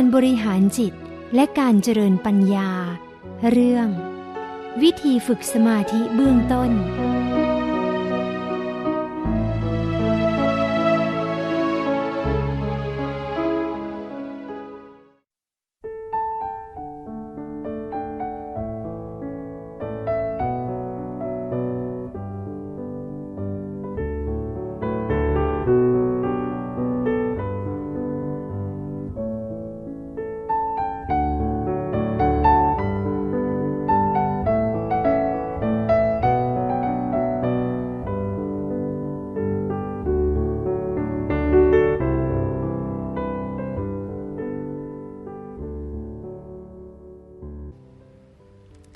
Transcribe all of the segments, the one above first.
การบริหารจิตและการเจริญปัญญา เรื่อง วิธีฝึกสมาธิเบื้องต้น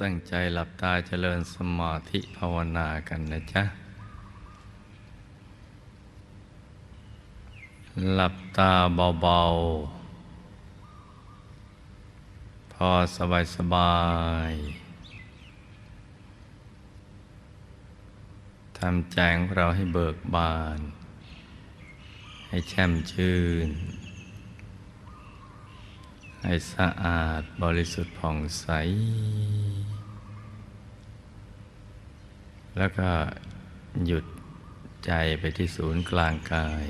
ตั้งใจหลับตาเจริญสมาธิภาวนากันนะจ๊ะ หลับตาเบาๆ พอสบายสบายทำแจงเราให้เบิกบาน ให้แช่มชื่น ให้สะอาดบริสุทธิ์ผ่องใส แล้วก็หยุดใจไปที่ศูนย์กลางกาย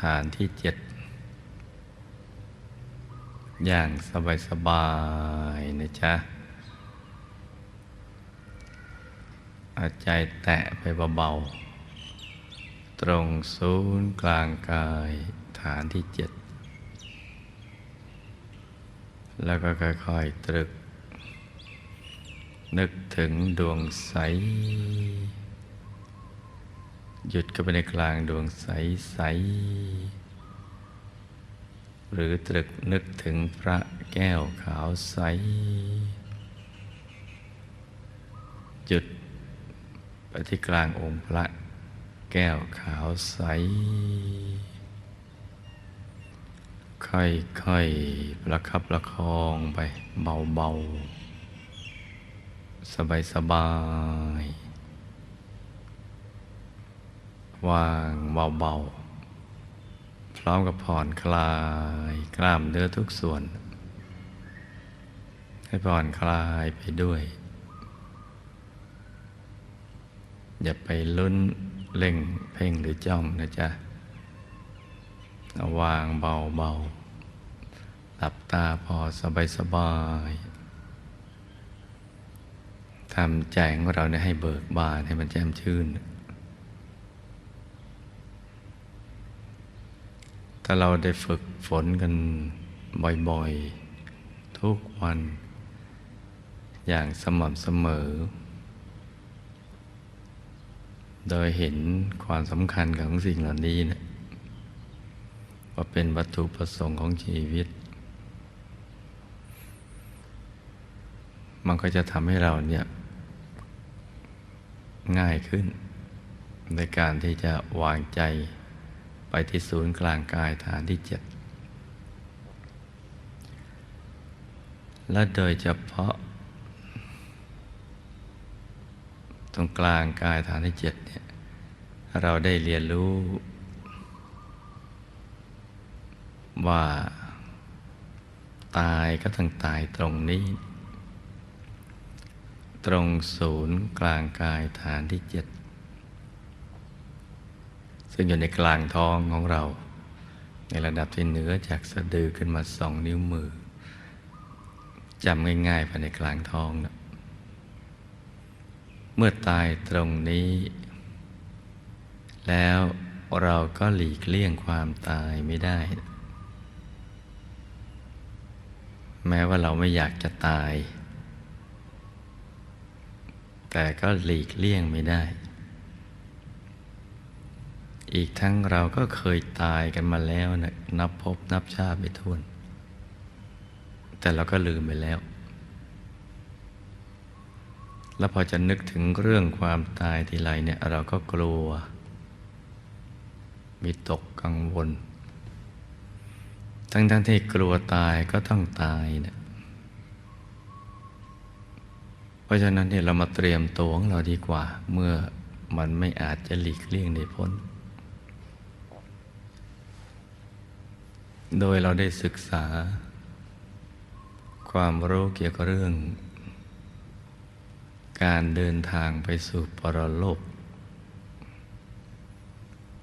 ฐานที่เจ็ด อย่างสบายสบายๆนะจ๊ะอาใจแตะไปเบาๆ ตรงศูนย์กลางกายฐานที่เจ็ด แล้วก็ค่อยๆ ตรึก นึกถึงดวงใส หยุดเข้าไปในกลางดวงใสใส หรือตรึกนึกถึงพระแก้วขาวใส หยุดไปที่กลางองค์พระแก้วขาวใส ค่อยๆประคับประคองไปเบาๆ สบายๆวางเบาๆ พร้อมกับผ่อนคลายกล้ามเนื้อทุกส่วน ให้ผ่อนคลายไปด้วย อย่าไปลุ้นเล่งเพ่งหรือจ้องนะจ๊ะวางเบาๆหลับตาพอสบายๆ ทำใจของเราเนี่ยให้เบิกบานให้มันแจ่มชื่น ถ้าเราได้ฝึกฝนกันบ่อยๆ ทุกวัน อย่างสม่ำเสมอ โดยเห็นความสำคัญของสิ่งเหล่านี้นะว่าเป็นวัตถุประสงค์ของชีวิตมันก็จะทำให้เราเนี่ย ง่ายขึ้น ในการที่จะวางใจไปที่ศูนย์กลางกายฐานที่เจ็ดและโดยเฉพาะ ตรงกลางกายฐานที่เจ็ดเนี่ยเราได้เรียนรู้ ว่า ตายก็ต้องตายตรงนี้ ตรงศูนย์กลางกายฐานที่เจ็ดซึ่งอยู่ในกลางท้องของเรา ในระดับที่เหนือจากสะดือขึ้นมาสองนิ้วมือจำง่ายๆภายในกลางท้องนะเมื่อตายตรงนี้ แล้วเราก็หลีกเลี่ยงความตายไม่ได้ แม้ว่าเราไม่อยากจะตาย แต่ก็หลีกเลี่ยงไม่ได้ อีกทั้งเราก็เคยตายกันมาแล้วนะนับพบนับชาติไม่ถ้วน แต่เราก็ลืมไปแล้ว แล้วพอจะนึกถึงเรื่องความตายทีไรเนี่ย เราก็กลัว มีตกกังวล ทั้งทั้งที่กลัวตายก็ต้องตายเนะ เพราะฉะนั้นเนี่ยเรามาเตรียมตัวของเราดีกว่า เมื่อมันไม่อาจจะหลีกเลี่ยงได้พ้น โดยเราได้ศึกษา ความรู้เกี่ยวกับเรื่อง การเดินทางไปสู่ปรโลก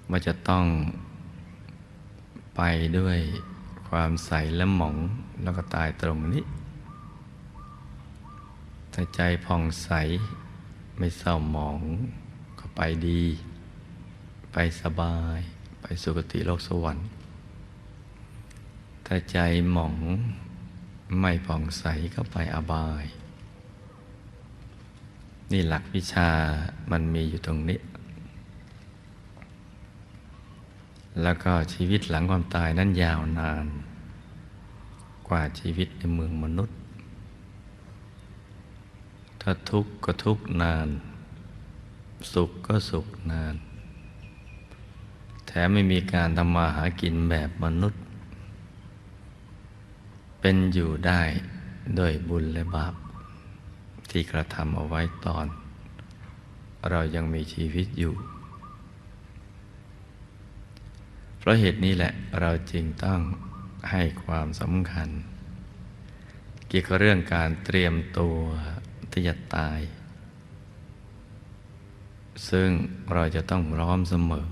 ว่าจะต้องไปด้วยความใสและหมองแล้วก็ตายตรงนี้ ถ้าใจผ่องใสไม่เศร้าหมองก็ไปดี ไปสบาย ไปสุคติโลกสวรรค์ ถ้าใจหมองไม่ผ่องใสก็ไปอบาย นี่หลักวิชามันมีอยู่ตรงนี้ แล้วก็ชีวิตหลังความตายนั้นยาวนาน กว่าชีวิตในเมืองมนุษย์ ถ้าทุกข์ก็ทุกข์นาน สุขก็สุขนาน แถมไม่มีการทำมาหากินแบบมนุษย์ เป็นอยู่ได้โดยบุญและบาป ที่กระทำเอาไว้ตอน เรายังมีชีวิตอยู่เพราะเหตุนี้แหละเราจึงต้องให้ความสำคัญ เกี่ยวกับเรื่องการเตรียมตัว ที่จะตาย ซึ่งเราจะต้องพร้อมเสมอ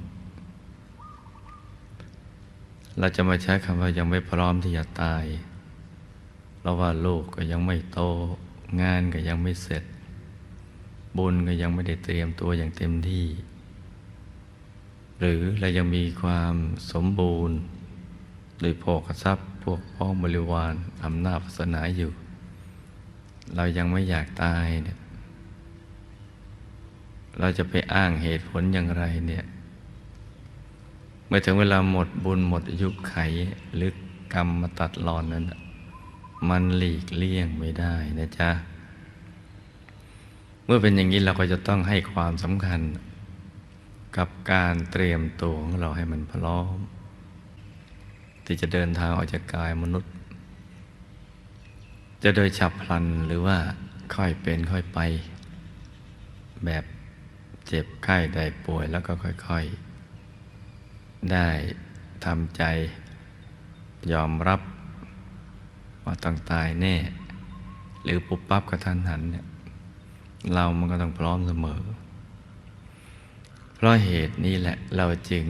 เราจะมาใช้คำว่ายังไม่พร้อมที่จะตาย เพราะว่าลูกก็ยังไม่โต งานก็ยังไม่เสร็จ บุญก็ยังไม่ได้เตรียมตัวอย่างเต็มที่ หรือเรายังมีความสมบูรณ์โดยโภคทรัพย์พวกพ้องบริวารอำนาจศาสนาอยู่ เรายังไม่อยากตายเนี่ยเราจะไปอ้างเหตุผลอย่างไรเนี่ยเมื่อถึงเวลาหมดบุญหมดอายุไขหรือกรรมมาตัดรอนนั้น มันหลีกเลี่ยงไม่ได้นะจ๊ะ เมื่อเป็นอย่างนี้เราก็จะต้องให้ความสำคัญ กับการเตรียมตัวของเราให้มันพร้อม ที่จะเดินทางออกจากกายมนุษย์ จะโดยฉับพลันหรือว่าค่อยเป็นค่อยไป แบบเจ็บไข้ได้ป่วยแล้วก็ค่อยๆ ได้ทำใจยอมรับว่าต้องตายแน่ หรือปุบปั๊บกระทันหันเนี่ยเรามันก็ต้องพร้อมเสมอ เพราะเหตุนี้แหละเราจึง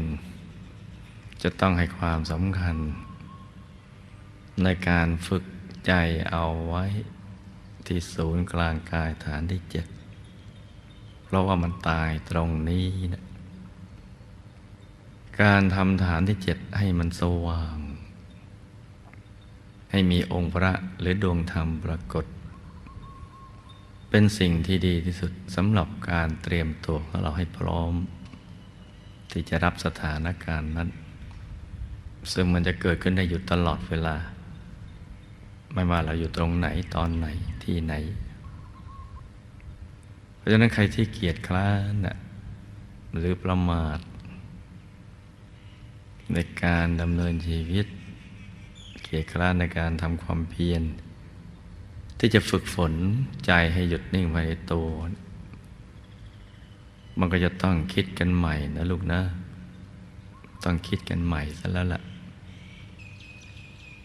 จะต้องให้ความสำคัญ ในการฝึก ใจเอาไว้ที่ศูนย์กลางกายฐานที่เจ็ดเพราะว่ามันตายตรงนี้นะการทำฐานที่เจ็ดให้มันสว่าง ให้มีองค์พระหรือดวงธรรมปรากฏ เป็นสิ่งที่ดีที่สุดสำหรับการเตรียมตัวของเราให้พร้อม ที่จะรับสถานการณ์นั้น ซึ่งมันจะเกิดขึ้นได้อยู่ตลอดเวลา ไม่ว่าเราอยู่ตรงไหนตอนไหนที่ไหน เพราะฉะนั้นใครที่เกียจคร้านน่ะหรือประมาท ในการดำเนินชีวิต เกียจคร้านในการทำความเพียร ที่จะฝึกฝนใจให้หยุดนิ่งภายในตัวมันก็จะต้องคิดกันใหม่นะลูกนะ ต้องคิดกันใหม่ซะแล้วล่ะ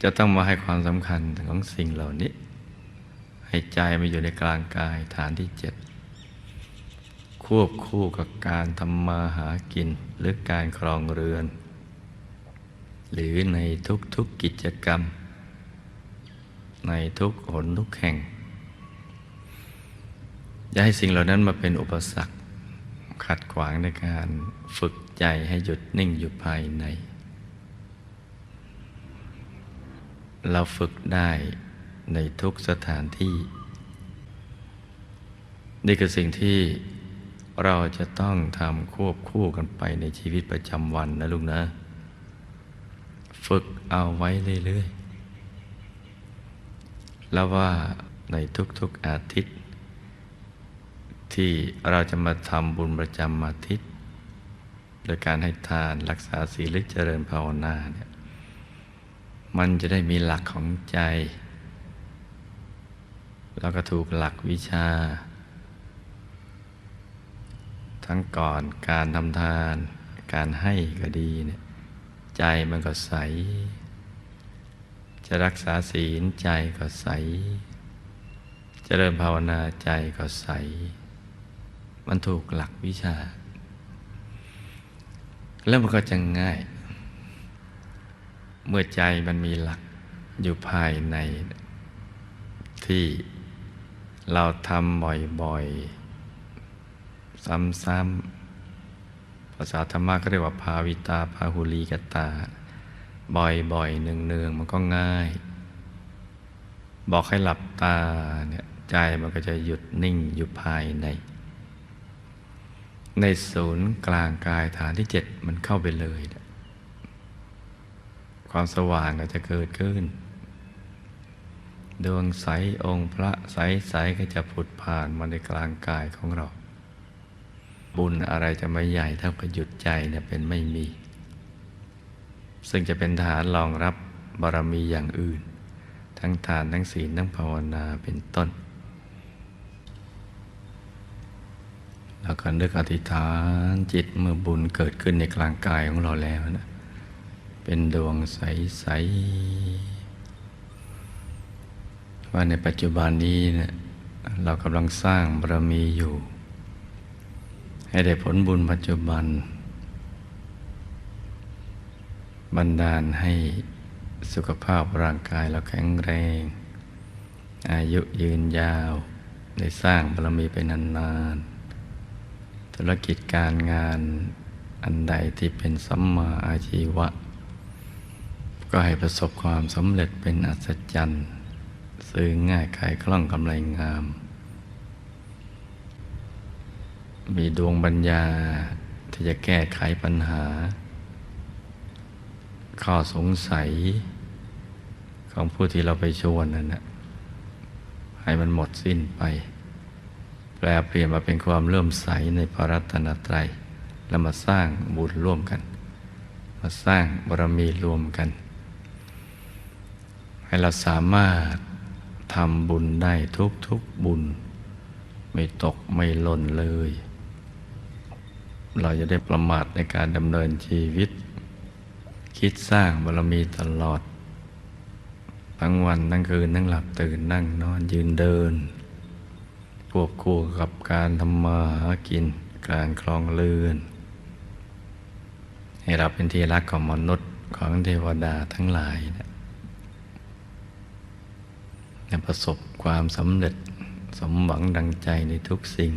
จะต้องมาให้ความสำคัญของสิ่งเหล่านี้ ให้ใจมาอยู่ในกลางกายฐานที่เจ็ดควบคู่กับการทำมาหากินหรือการครองเรือน หรือในทุกๆกกิจกรรม ในทุกหนทุกแห่ง อย่าให้สิ่งเหล่านั้นมาเป็นอุปสรรคขัดขวางในการฝึกใจให้หยุดนิ่งอยู่ภายใน เราฝึกได้ในทุกสถานที่ นี่คือสิ่งที่เราจะต้องทำควบคู่กันไปในชีวิตประจำวันนะลูกนะ ฝึกเอาไว้เรื่อยๆ แล้วว่าในทุกๆอาทิตย์ ที่เราจะมาทำบุญประจำอาทิตย์ โดยการให้ทานรักษาศีลหรือเจริญภาวนาเนี่ย มันจะได้มีหลักของใจ แล้วก็ถูกหลักวิชา ทั้งก่อนการทำทาน การให้ก็ดีเนี่ยใจมันก็ใส จะรักษาศีลใจก็ใสจเจริญภาวนาใจก็ใส มันถูกหลักวิชา แล้วมันก็จะง่าย เมื่อใจมันมีหลักอยู่ภายในที่เราทำบ่อยๆ ซ้ำๆภาษาธรรมะก็เรียกว่าภาวิตาภาหุลีกตา บ่อยๆเนืองๆมันก็ง่าย บอกให้หลับตาเนี่ยใจมันก็จะหยุดนิ่งอยู่ภายใน ในศูนย์กลางกายฐานที่เจ็ดมันเข้าไปเลย ความสว่างก็จะเกิดขึ้น ดวงใสองค์พระใสๆก็จะผุดผ่านมาในกลางกายของเรา บุญอะไรจะไม่ใหญ่เท่ากับหยุดใจเนี่ยเป็นไม่มี ซึ่งจะเป็นฐานรองรับบารมีอย่างอื่น ทั้งทานทั้งศีลทั้งภาวนาเป็นต้น แล้วก็นึกอธิษฐานจิตเมื่อบุญเกิดขึ้นในกลางกายของเราแล้วนะ เป็นดวงใส ๆ ว่าในปัจจุบันนี้เนะเรากำลังสร้างบารมีอยู่ ให้ได้ผลบุญปัจจุบัน บันดาลให้สุขภาพร่างกายเราแข็งแรง อายุยืนยาวได้สร้างบารมีไปนานๆธุรกิจการงานอันใดที่เป็นสัมมาอาชีวะ ก็ให้ประสบความสำเร็จเป็นอัศจรรย์ ซื้อง่ายขายคล่องกำไรงาม มีดวงปัญญาที่จะแก้ไขปัญหา ข้อสงสัยของผู้ที่เราไปชวนนั่นนะให้มันหมดสิ้นไป แปลเปลี่ยนมาเป็นความเลื่มใสในพระรัตนตรัย แล้วมาสร้างบุญร่วมกัน มาสร้างบารมีร่วมกัน ให้เราสามารถทำบุญได้ทุกทุกบุญ ไม่ตกไม่หล่นเลย เราจะได้ประมาทในการดำเนินชีวิต คิดสร้างบารมีตลอด ทั้งวันทั้งคืนทั้งหลับตื่นนั่งนอนยืนเดินควบคู่กับการทำมาหากินการคลองเลือนให้เราเป็นที่รักของมนุษย์ของเทวดาทั้งหลายนะ ประสบความสำเร็จสมหวังดังใจในทุกสิ่ง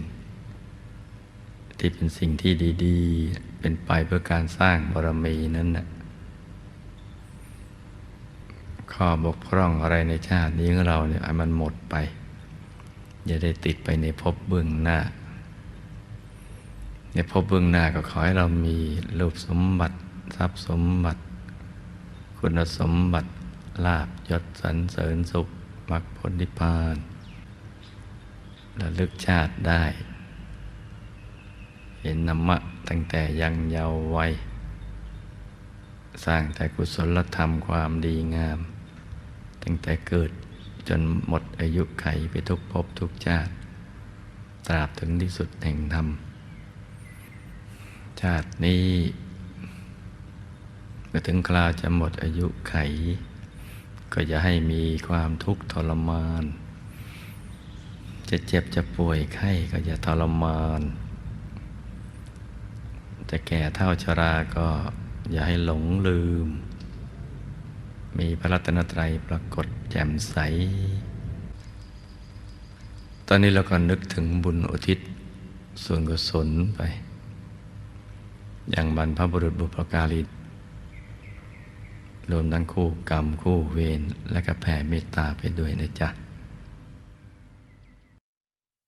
ที่เป็นสิ่งที่ดีๆ เป็นไปเพื่อการสร้างบารมีนั้นนะข้อบกพร่องอะไรในชาตินี้ของเราเนี่ยมันหมดไป อย่าได้ติดไปในภพเบื้องหน้า ในภพเบื้องหน้าก็ขอให้เรามีรูปสมบัติทรัพย์สมบัติ คุณสมบัติลาบยศสรรเสริญสุข มรรคผลนิพพานระลึกชาติได้ เห็นนามะตั้งแต่ยังเยาว์วัย สร้างแต่กุศลธรรมความดีงาม ตั้งแต่เกิดจนหมดอายุไขไปทุกภพทุกชาติ ตราบถึงที่สุดแห่งธรรม ชาตินี้เมื่อถึงคราวจะหมดอายุไข ก็จะให้มีความทุกข์ทรมาน จะเจ็บจะป่วยไข้ก็จะทรมาน จะแก่เท่าชราก็อย่าให้หลงลืม มีพระรัตนตรัยปรากฏแจ่มใส ตอนนี้เราก็นึกถึงบุญอุทิศส่วนกุศลไป อย่างบรรพบุรุษบุพการี รวมทั้งคู่กรรมคู่เวรและก็แผ่เมตตาไปด้วยนะจ๊ะ